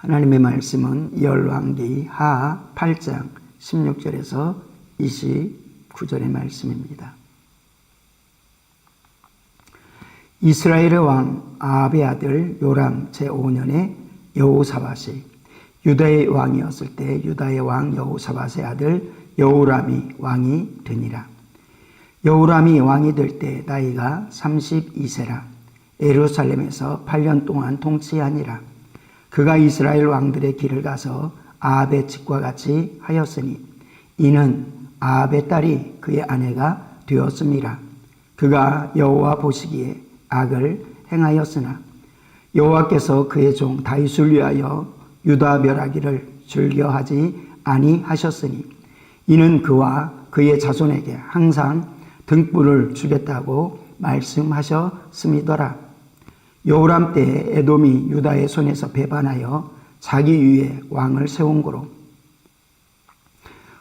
하나님의 말씀은 열왕기 하 8장 16절에서 29절의 말씀입니다. 이스라엘의 왕 아합의 아들 요람 제5년에 여호사밧이 유다의 왕이었을 때 유다의 왕 여호사밧의 아들 여호람이 왕이 되니라. 여호람이 왕이 될 때 나이가 32세라 예루살렘에서 8년 동안 통치하니라. 그가 이스라엘 왕들의 길을 가서 아합의 집과 같이 하였으니 이는 아합의 딸이 그의 아내가 되었음이라. 그가 여호와 보시기에 악을 행하였으나 여호와께서 그의 종 다윗을 위하여 유다 멸하기를 즐겨하지 아니하셨으니 이는 그와 그의 자손에게 항상 등불을 주겠다고 말씀하셨음이더라. 여호람 때 에돔이 유다의 손에서 배반하여 자기 위에 왕을 세운 거로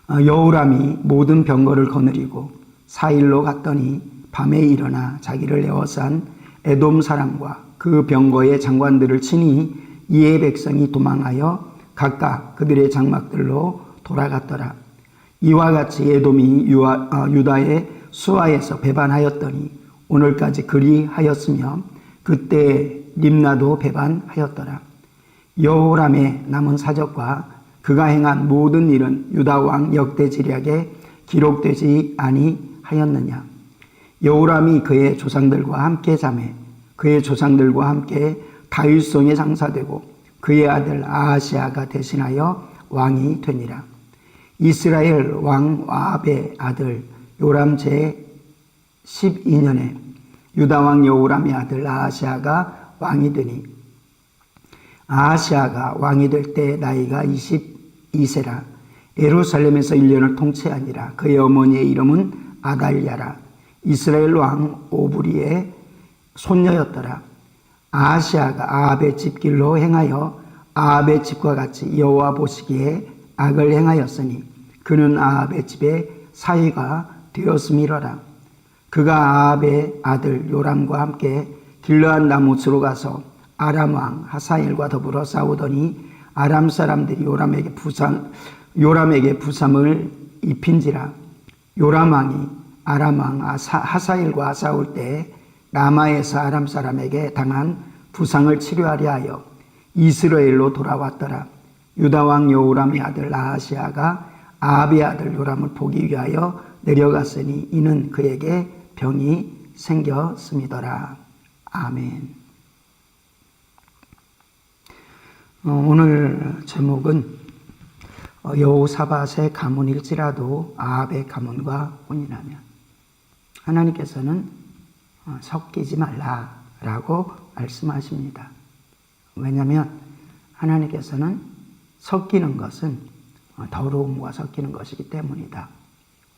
어, 여호람이 모든 병거를 거느리고 사일로 갔더니 밤에 일어나 자기를 에워싼 에돔 사람과 그 병거의 장관들을 치니 이에 백성이 도망하여 각각 그들의 장막들로 돌아갔더라. 이와 같이 에돔이 어, 유다의 수하에서 배반하였더니 오늘까지 그리하였으며 그때 림나도 배반하였더라. 여호람의 남은 사적과 그가 행한 모든 일은 유다 왕 역대 지략에 기록되지 아니하였느냐. 여호람이 그의 조상들과 함께 잠에 그의 조상들과 함께 다윗성에 장사되고 그의 아들 아하시아가 대신하여 왕이 되니라. 이스라엘 왕 와합의 아들 요람 제 12년에 유다 왕 여호람의 아들 아하시아가 왕이 되니 아하시아가 왕이 될 때 나이가 22세라. 예루살렘에서 1년을 통치하니라. 그의 어머니의 이름은 아달랴라. 이스라엘 왕 오브리의 손녀였더라. 아하시아가 아합의 집길로 행하여 아합의 집과 같이 여호와 보시기에 악을 행하였으니 그는 아합의 집에 사위가 되었음이로라 그가 아합의 아들 요람과 함께 길러한 나무스로 가서 아람 왕 하사엘과 더불어 싸우더니 아람 사람들이 요람에게 부상 요람에게 부상을 입힌지라. 요람 왕이 아람 왕 하사엘과 싸울 때 라마에서 아람 사람에게 당한 부상을 치료하려 하여 이스라엘로 돌아왔더라. 유다 왕 여호람의 아들 아하시아가 아합의 아들 요람을 보기 위하여 내려갔으니 이는 그에게 병이 생겼음이더라. 아멘. 어, 오늘 제목은 어, 여호사밧의 가문일지라도 아합의 가문과 혼인하면 하나님께서는 어, 섞이지 말라라고 말씀하십니다. 왜냐하면 하나님께서는 섞이는 것은 더러움과 섞이는 것이기 때문이다.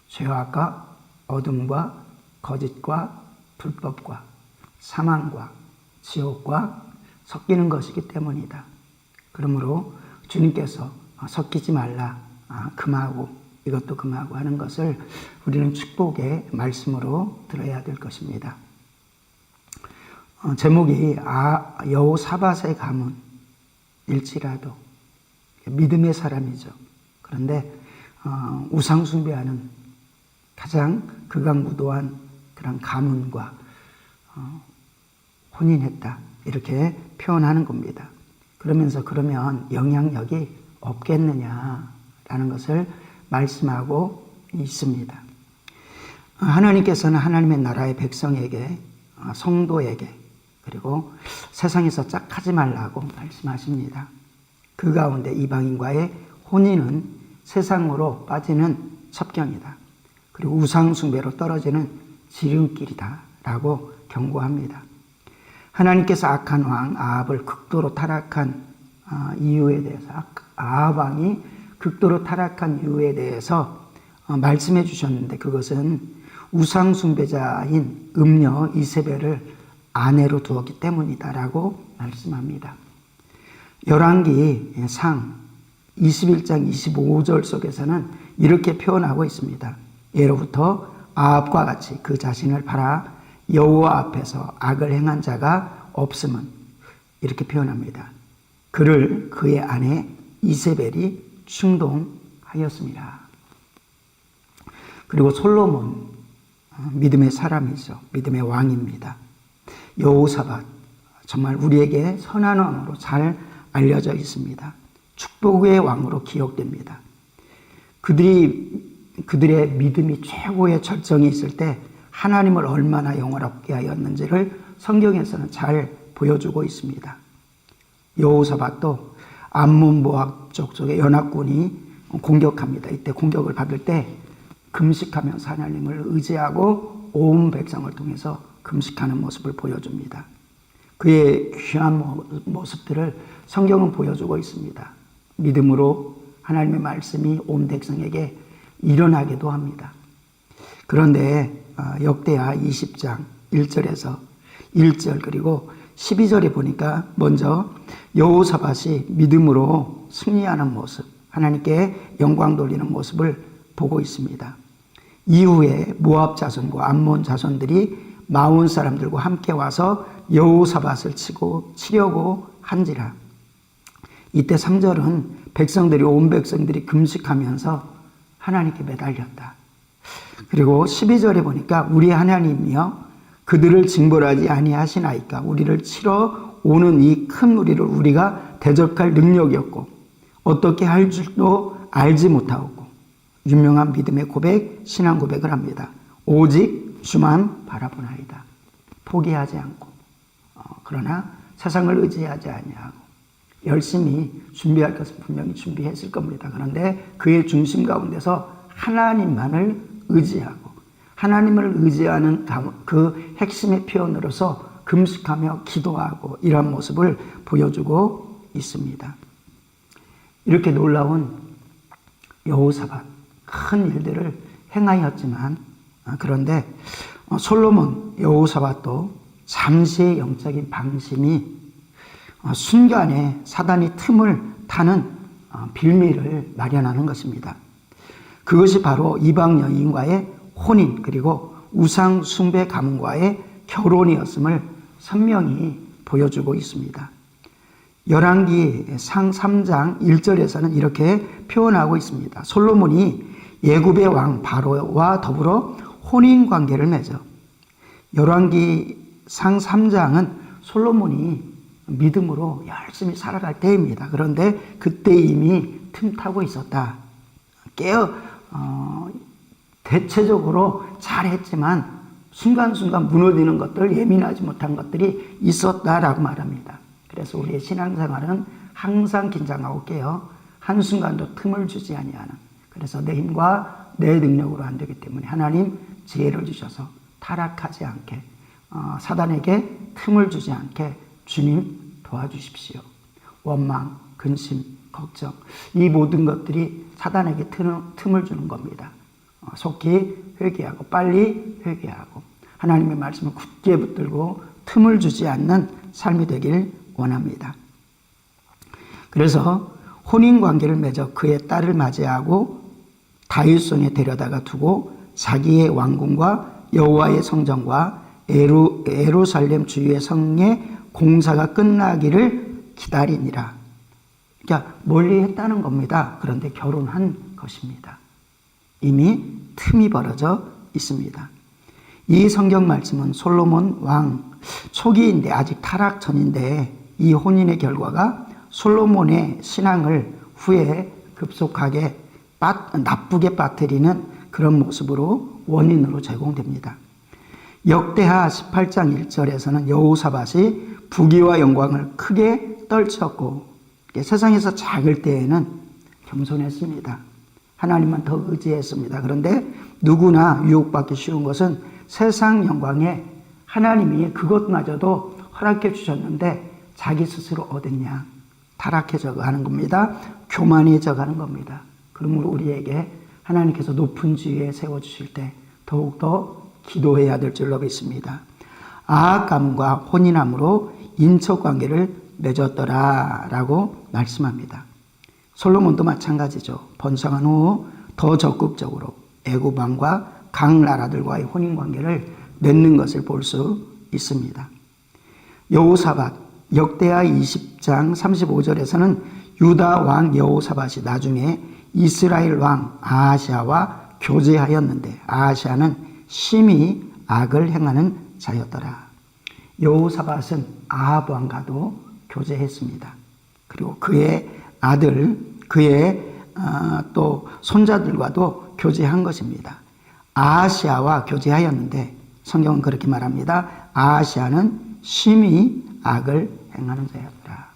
죄악과 어둠과 거짓과 불법과 사망과 지옥과 섞이는 것이기 때문이다. 그러므로 주님께서 섞이지 말라, 아, 금하고 이것도 금하고 하는 것을 우리는 축복의 말씀으로 들어야 될 것입니다. 어, 제목이 아, 여호사밧의 가문 일지라도 믿음의 사람이죠. 그런데 어, 우상 숭배하는 가장 극악무도한 그런 가문과 어, 혼인했다 이렇게 표현하는 겁니다. 그러면서 그러면 영향력이 없겠느냐라는 것을 말씀하고 있습니다. 하나님께서는 하나님의 나라의 백성에게 어, 성도에게 그리고 세상에서 짝하지 말라고 말씀하십니다. 그 가운데 이방인과의 혼인은 세상으로 빠지는 첩경이다. 그리고 우상숭배로 떨어지는 지름길이다. 라고 경고합니다. 하나님께서 악한 왕 아합을 극도로 타락한 어, 이유에 대해서 아합 왕이 극도로 타락한 이유에 대해서 어, 말씀해 주셨는데 그것은 우상 숭배자인 음녀 이세벨을 아내로 두었기 때문이다라고 말씀합니다. 열왕기 상 21장 25절 속에서는 이렇게 표현하고 있습니다. 예로부터 아합과 같이 그 자신을 팔아 여호와 앞에서 악을 행한 자가 없음은 이렇게 표현합니다. 그를 그의 아내 이세벨이 충동하였습니다. 그리고 솔로몬 어, 믿음의 사람이죠. 믿음의 왕입니다. 여호사밧 정말 우리에게 선한 왕으로 잘 알려져 있습니다. 축복의 왕으로 기억됩니다. 그들이 그들의 믿음이 최고의 절정이 있을 때 하나님을 얼마나 영원롭게 하였는지를 성경에서는 잘 보여주고 있습니다. 여호사밧도 모압 쪽 쪽에 연합군이 공격합니다. 이때 공격을 받을 때 금식하면서 하나님을 의지하고 온 백성을 통해서 금식하는 모습을 보여줍니다. 그의 귀한 모습들을 성경은 보여주고 있습니다. 믿음으로 하나님의 말씀이 온 백성에게 일어나기도 합니다. 그런데 어, 역대하 20장 1절에서 1절 그리고 12절에 보니까 먼저 여호사밧이 믿음으로 승리하는 모습, 하나님께 영광 돌리는 모습을 보고 있습니다. 이후에 모압 자손과 암몬 자손들이 마온 사람들과 함께 와서 여호사밧을 치고 치려고 한지라. 이때 3절은 백성들이 온 백성들이 금식하면서 하나님께 매달렸다. 그리고 12절에 보니까 우리 하나님이여 그들을 징벌하지 아니하시나이까 우리를 치러 오는 이 큰 무리를 우리가 대적할 능력이 없고 어떻게 할 줄도 알지 못하고 유명한 믿음의 고백, 신앙 고백을 합니다. 오직 주만 바라보나이다. 포기하지 않고 어, 그러나 세상을 의지하지 아니하고 열심히 준비할 것은 분명히 준비했을 겁니다. 그런데 그의 중심 가운데서 하나님만을 의지하고 하나님을 의지하는 그 핵심의 표현으로서 금식하며 기도하고 이러한 모습을 보여주고 있습니다. 이렇게 놀라운 여호사밧 큰 일들을 행하였지만 아, 그런데 어, 솔로몬 여호사밧도 잠시의 영적인 방심이 어, 순간에 사단이 틈을 타는 어, 빌미를 마련하는 것입니다. 그것이 바로 이방 여인과의 혼인 그리고 우상 숭배 가문과의 결혼이었음을 선명히 보여주고 있습니다. 열왕기 상 3장 1절에서는 이렇게 표현하고 있습니다. 솔로몬이 예굽의 왕 바로와 더불어 혼인 관계를 맺어 열왕기 상 3장은 솔로몬이 믿음으로 열심히 살아갈 때입니다. 그런데 그때 이미 틈타고 있었다. 깨어 어, 대체적으로 잘했지만 순간순간 무너지는 것들, 예민하지 못한 것들이 있었다라고 말합니다. 그래서 우리의 신앙생활은 항상 긴장하고 깨어 한순간도 틈을 주지 아니하는 그래서 내 힘과 내 능력으로 안 되기 때문에 하나님 지혜를 주셔서 타락하지 않게 어, 사단에게 틈을 주지 않게 주님 도와주십시오. 원망, 근심, 걱정 이 모든 것들이 사단에게 틈을 주는 겁니다. 어, 속히 회개하고 빨리 회개하고 하나님의 말씀을 굳게 붙들고 틈을 주지 않는 삶이 되길 원합니다. 그래서 혼인 관계를 맺어 그의 딸을 맞이하고 다윗성에 데려다가 두고 자기의 왕궁과 여호와의 성전과 에루, 에루살렘 주위의 성의 공사가 끝나기를 기다리니라. 그러니까 멀리 했다는 겁니다. 그런데 결혼한 것입니다. 이미 틈이 벌어져 있습니다. 이 성경 말씀은 솔로몬 왕 초기인데 아직 타락 전인데 이 혼인의 결과가 솔로몬의 신앙을 후에 급속하게 빠, 나쁘게 빠뜨리는 그런 모습으로 원인으로 제공됩니다. 역대하 18장 1절에서는 여호사밧이 부귀와 영광을 크게 떨쳤고 세상에서 작을 때에는 겸손했습니다. 하나님만 더 의지했습니다. 그런데 누구나 유혹받기 쉬운 것은 세상 영광에 하나님이 그것마저도 허락해 주셨는데 자기 스스로 얻었냐 타락해져 가는 겁니다. 교만해져 가는 겁니다. 그러므로 우리에게 하나님께서 높은 지위에 세워 주실 때 더욱더 기도해야 될 줄로 믿습니다. 아합감과 혼인함으로 인척 관계를 맺었더라라고 말씀합니다. 솔로몬도 마찬가지죠. 번성한 후 더 적극적으로 애굽 왕과 각 나라들과의 혼인 관계를 맺는 것을 볼 수 있습니다. 여호사밧 역대하 20장 35절에서는 유다 왕 여호사밧이 나중에 이스라엘 왕 아하시아와 교제하였는데 아하시아는 심히 악을 행하는 자였더라. 여호사밧은 아합 왕과도 교제했습니다. 그리고 그의 아들, 그의 어, 또 손자들과도 교제한 것입니다. 아하시아와 교제하였는데 성경은 그렇게 말합니다. 아하시아는 심히 악을 행하는 자였다.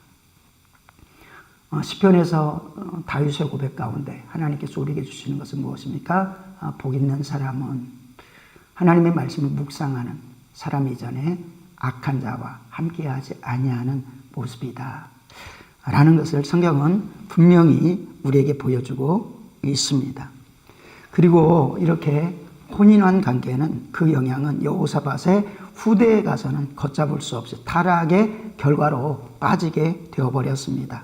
어, 시편에서 어, 다윗의 고백 가운데 하나님께서 우리에게 주시는 것은 무엇입니까? 아, 복 있는 사람은 하나님의 말씀을 묵상하는 사람 이전에 악한 자와 함께하지 아니하는 모습이다. 라는 것을 성경은 분명히 우리에게 보여주고 있습니다. 그리고 이렇게 혼인한 관계는 그 영향은 여호사밧의 후대에 가서는 걷잡을 수 없이 타락의 결과로 빠지게 되어버렸습니다.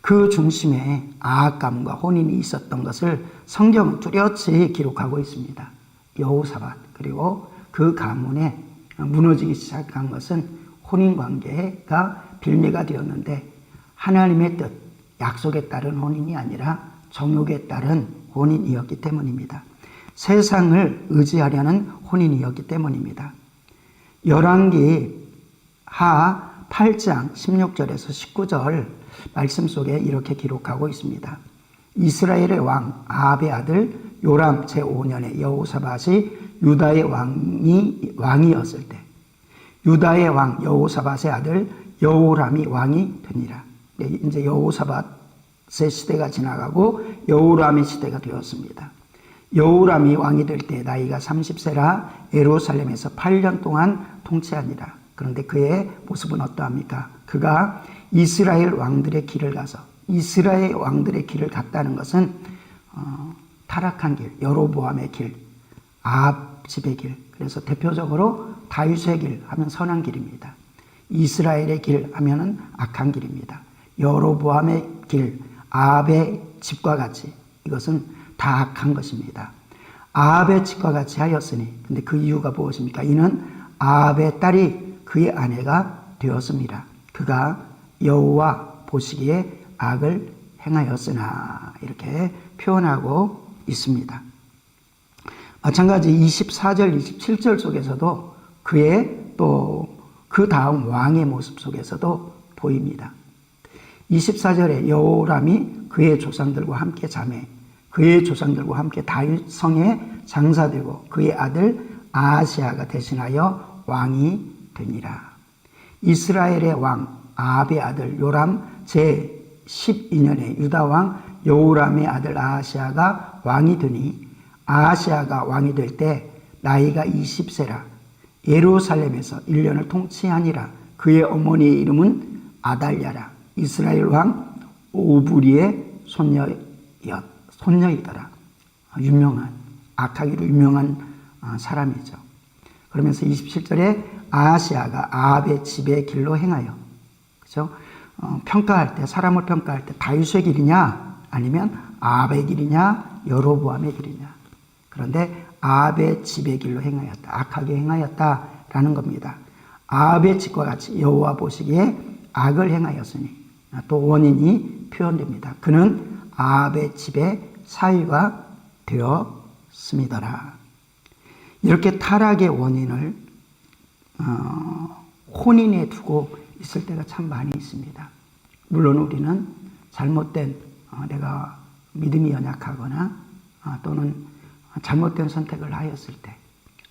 그 중심에 아합감과 혼인이 있었던 것을 성경은 뚜렷이 기록하고 있습니다. 여호사밧 그리고 그 가문에 무너지기 시작한 것은 혼인 관계가 빌미가 되었는데 하나님의 뜻, 약속에 따른 혼인이 아니라 정욕에 따른 혼인이었기 때문입니다. 세상을 의지하려는 혼인이었기 때문입니다. 열왕기 하 8장 16절에서 19절 말씀 속에 이렇게 기록하고 있습니다. 이스라엘의 왕 아합의 아들 요람 제5년에 여호사밧이 유다의 왕이 왕이었을 때 유다의 왕 여호사밧의 아들 여호람이 왕이 되니라. 네, 이제 여호사밧의 시대가 지나가고 여호람의 시대가 되었습니다. 여호람이 왕이 될 때 나이가 30세라 예루살렘에서 8년 동안 통치하니라. 그런데 그의 모습은 어떠합니까? 그가 이스라엘 왕들의 길을 가서 이스라엘 왕들의 길을 갔다는 것은 어, 타락한 길, 여로보암의 길, 아합 집의 길. 그래서 대표적으로 다윗의 길 하면 선한 길입니다. 이스라엘의 길 하면은 악한 길입니다. 여로보암의 길, 아합의 집과 같이 이것은 다 악한 것입니다. 아합의 집과 같이 하였으니 근데 그 이유가 무엇입니까? 이는 아합의 딸이 그의 아내가 되었습니다. 그가 여호와 보시기에 악을 행하였으나 이렇게 표현하고 있습니다. 마찬가지 24절, 27절 속에서도 그의 또 그 다음 왕의 모습 속에서도 보입니다. 24절에 여호람이 그의 조상들과 함께 자매, 그의 조상들과 함께 다윗 성에 장사되고 그의 아들 아하시아가 대신하여 왕이 되니라. 이스라엘의 왕 아합의 아들 요람 제 12년에 유다 왕 여호람의 아들 아하시아가 왕이 되니 아하시아가 왕이 될 때 나이가 20세라. 예루살렘에서 1년을 통치하니라. 그의 어머니의 이름은 아달랴라. 이스라엘 왕 오브리의 손녀였 손녀이더라. 유명한 악하기로 유명한 어, 사람이죠. 그러면서 27절에 아하시아가 아합의 집의 길로 행하여 그죠? 어, 평가할 때 사람을 평가할 때 다윗의 길이냐? 아니면 아합의 길이냐? 여로보암의 길이냐 그런데 아합의 집의 길로 행하였다 악하게 행하였다라는 겁니다. 아합의 집과 같이 여호와 보시기에 악을 행하였으니 또 원인이 표현됩니다. 그는 아합의 집의 사위가 되었음이더라. 이렇게 타락의 원인을 어, 혼인에 두고 있을 때가 참 많이 있습니다. 물론 우리는 잘못된 어, 내가 믿음이 연약하거나 어, 또는 잘못된 선택을 하였을 때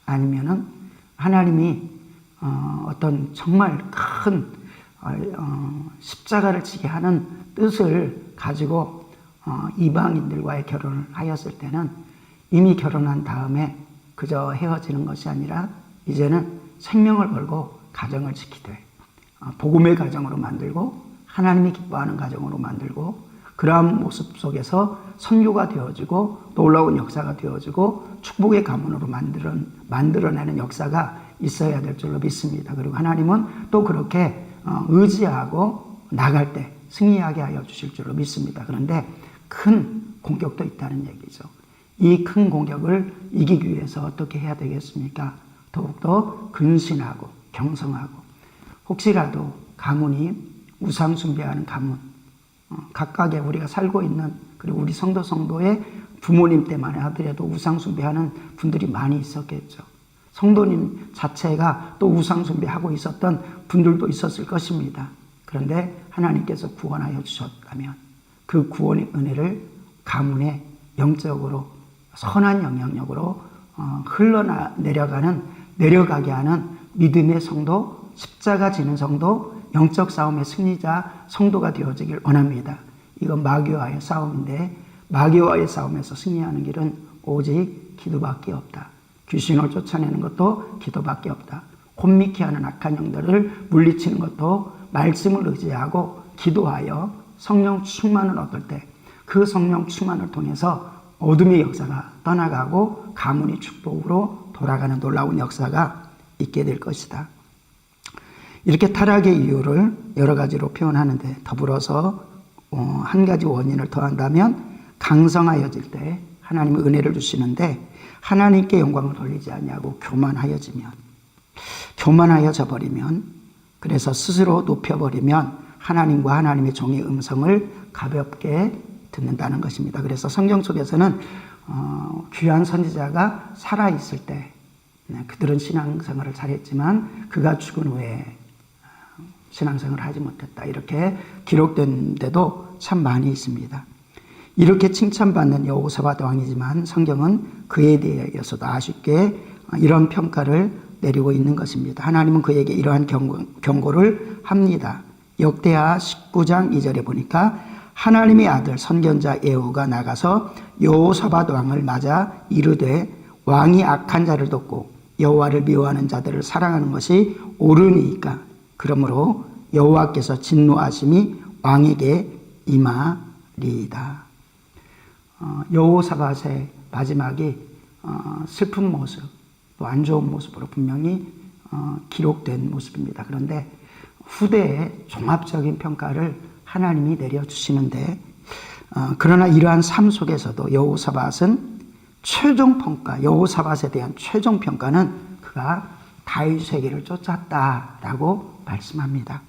아니면은 하나님이 어, 어떤 정말 큰 어, 십자가를 지게 하는 뜻을 가지고 어, 이방인들과의 결혼을 하였을 때는 이미 결혼한 다음에 그저 헤어지는 것이 아니라 이제는 생명을 걸고 가정을 지키되 어, 복음의 가정으로 만들고 하나님이 기뻐하는 가정으로 만들고 그러한 모습 속에서 선교가 되어지고 놀라운 역사가 되어지고 축복의 가문으로 만들어, 만들어내는 역사가 있어야 될 줄로 믿습니다. 그리고 하나님은 또 그렇게 어, 의지하고 나갈 때 승리하게 하여 주실 줄로 믿습니다. 그런데 큰 공격도 있다는 얘기죠. 이 큰 공격을 이기기 위해서 어떻게 해야 되겠습니까? 더욱더 근신하고 경성하고 혹시라도 가문이 우상 숭배하는 가문, 어, 각각의 우리가 살고 있는 그리고 우리 성도 성도의 부모님 때만 하더라도 우상 숭배하는 분들이 많이 있었겠죠. 성도님 자체가 또 우상 숭배하고 있었던 분들도 있었을 것입니다. 그런데 하나님께서 구원하여 주셨다면 그 구원의 은혜를 가문에 영적으로 선한 영향력으로 어, 흘러나 내려가는 내려가게 하는 믿음의 성도, 십자가 지는 성도, 영적 싸움의 승리자 성도가 되어지길 원합니다. 이건 마귀와의 싸움인데 마귀와의 싸움에서 승리하는 길은 오직 기도밖에 없다. 귀신을 쫓아내는 것도 기도밖에 없다. 혼미케 하는 악한 영들을 물리치는 것도 말씀을 의지하고 기도하여 성령 충만을 얻을 때 그 성령 충만을 통해서 어둠의 역사가 떠나가고 가문이 축복으로 돌아가는 놀라운 역사가 있게 될 것이다. 이렇게 타락의 이유를 여러 가지로 표현하는데 더불어서 어, 한 가지 원인을 더한다면 강성하여질 때 하나님의 은혜를 주시는데 하나님께 영광을 돌리지 않냐고 교만하여지면 교만하여져 버리면 그래서 스스로 높여버리면 하나님과 하나님의 종의 음성을 가볍게 듣는다는 것입니다. 그래서 성경 속에서는 어, 귀한 선지자가 살아 있을 때 네, 그들은 신앙생활을 잘했지만 그가 죽은 후에 어, 신앙생활을 하지 못했다 이렇게 기록된 데도 참 많이 있습니다. 이렇게 칭찬받는 여호사밧 왕이지만 성경은 그에 대해서도 아쉽게 이런 평가를 내리고 있는 것입니다. 하나님은 그에게 이러한 경고, 를 합니다. 역대하 19장 2절에 보니까 하나님의 아들 선견자 예후가 나가서 여호사밧 왕을 맞아 이르되 왕이 악한 자를 돕고 여호와를 미워하는 자들을 사랑하는 것이 옳으니까 그러므로 여호와께서 진노하심이 왕에게 임하리이다. 어, 여호사밧의 마지막이 어, 슬픈 모습, 또 안 좋은 모습으로 분명히 어, 기록된 모습입니다. 그런데 후대의 종합적인 평가를 하나님이 내려주시는데 그러나 이러한 삶 속에서도 여호사밧은 최종 평가, 여호사밧에 대한 최종 평가는 그가 다윗에게를 쫓았다라고 말씀합니다.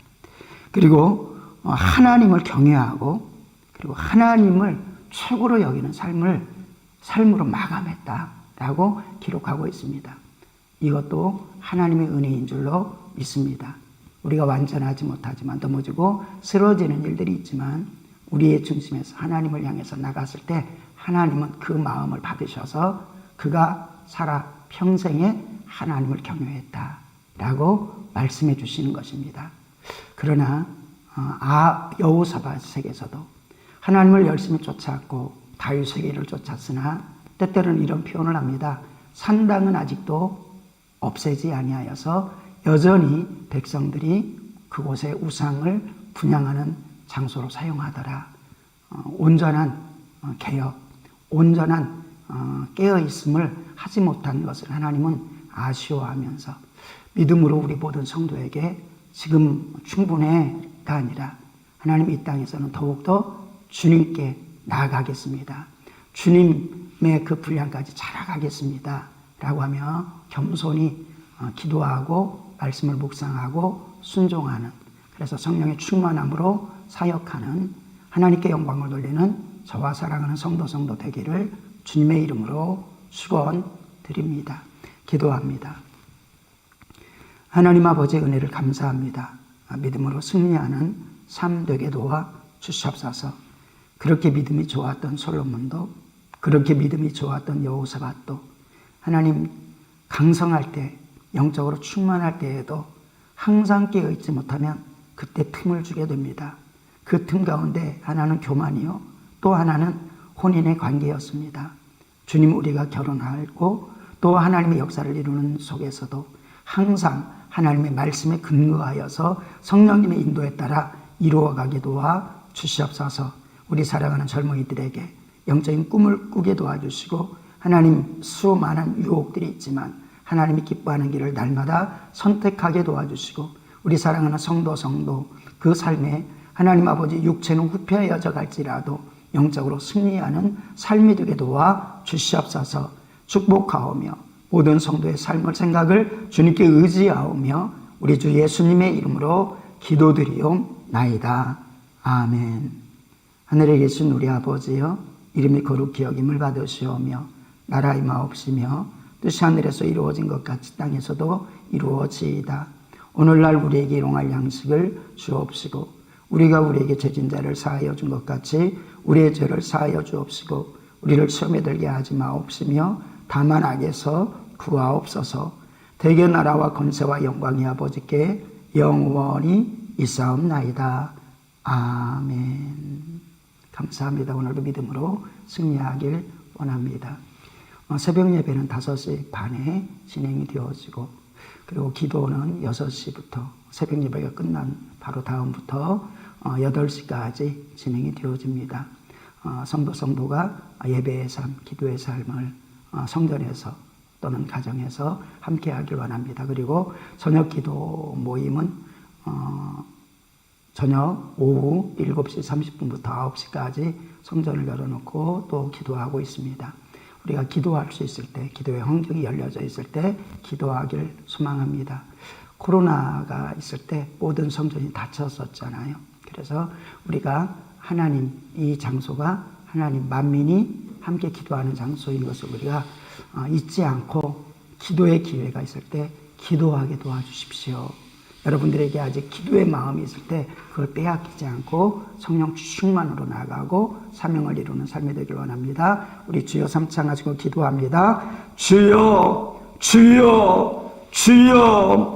그리고 하나님을 경외하고 그리고 하나님을 최고로 여기는 삶을 삶으로 마감했다라고 기록하고 있습니다. 이것도 하나님의 은혜인 줄로 믿습니다. 우리가 완전하지 못하지만 넘어지고 쓰러지는 일들이 있지만 우리의 중심에서 하나님을 향해서 나갔을 때 하나님은 그 마음을 받으셔서 그가 살아 평생에 하나님을 경외했다 라고 말씀해 주시는 것입니다. 그러나 어, 아 여호사밧에게서도 하나님을 열심히 쫓았고 다윗에게를 쫓았으나 때때로는 이런 표현을 합니다. 산당은 아직도 없애지 아니하여서 여전히 백성들이 그곳에 우상을 분양하는 장소로 사용하더라. 어, 온전한 어, 개혁, 온전한 어, 깨어 있음을 하지 못한 것을 하나님은 아쉬워하면서 믿음으로 우리 모든 성도에게 지금 충분해가 아니라 하나님 이 땅에서는 더욱더 주님께 나아가겠습니다. 주님의 그 분량까지 자라가겠습니다. 라고 하며 겸손히 어, 기도하고 말씀을 묵상하고 순종하는 그래서 성령의 충만함으로 사역하는 하나님께 영광을 돌리는 저와 사랑하는 성도 성도 되기를 주님의 이름으로 축원드립니다. 기도합니다. 하나님 아버지 은혜를 감사합니다. 믿음으로 승리하는 삶 되게 도와 주시옵소서. 그렇게 믿음이 좋았던 솔로몬도 그렇게 믿음이 좋았던 여호사밧도 하나님 강성할 때 영적으로 충만할 때에도 항상 깨어 있지 못하면 그때 틈을 주게 됩니다. 그 틈 가운데 하나는 교만이요 또 하나는 혼인의 관계였습니다. 주님 우리가 결혼하고 또 하나님의 역사를 이루는 속에서도 항상 하나님의 말씀에 근거하여서 성령님의 인도에 따라 이루어가게 도와 주시옵소서. 우리 사랑하는 젊은이들에게 영적인 꿈을 꾸게 도와주시고 하나님 수많은 유혹들이 있지만 하나님이 기뻐하는 길을 날마다 선택하게 도와주시고 우리 사랑하는 성도 성도 그 삶에 하나님 아버지 육체는 후패하여져 갈지라도 영적으로 승리하는 삶이 되게 도와 주시옵소서 축복하오며 모든 성도의 삶을 생각을 주님께 의지하오며 우리 주 예수님의 이름으로 기도드리옵나이다. 아멘. 하늘에 계신 우리 아버지여 이름이 거룩히 여김을 받으시오며 나라의 마옵시며 뜻이 하늘에서 이루어진 것 같이 땅에서도 이루어지이다. 오늘날 우리에게 일용할 양식을 주옵시고 우리가 우리에게 죄진 자를 사하여 준 것 같이 우리의 죄를 사하여 주옵시고 우리를 시험에 들게 하지 마옵시며 다만 악에서 구하옵소서 대개 나라와 권세와 영광이 아버지께 영원히 있사옵나이다. 아멘. 감사합니다. 오늘도 믿음으로 승리하길 원합니다. 어, 새벽 예배는 5시 반에 진행이 되어지고 그리고 기도는 6시부터 새벽 예배가 끝난 바로 다음부터 어, 8시까지 진행이 되어집니다. 어, 성도 성도가 예배의 삶, 기도의 삶을 어, 성전에서 또는 가정에서 함께 하길 원합니다. 그리고 저녁 기도 모임은 어, 저녁 오후 7시 30분부터 9시까지 성전을 열어놓고 또 기도하고 있습니다. 우리가 기도할 수 있을 때, 기도의 환경이 열려져 있을 때 기도하길 소망합니다. 코로나가 있을 때 모든 성전이 닫혔었잖아요. 그래서 우리가 하나님, 이 장소가 하나님 만민이 함께 기도하는 장소인 것을 우리가 어, 잊지 않고 기도의 기회가 있을 때 기도하게 도와주십시오. 여러분들에게 아직 기도의 마음이 있을 때 그걸 빼앗기지 않고 성령 충만으로 나가고 사명을 이루는 삶이 되길 원합니다. 우리 주여 삼창 하시고 기도합니다. 주여, 주여, 주여.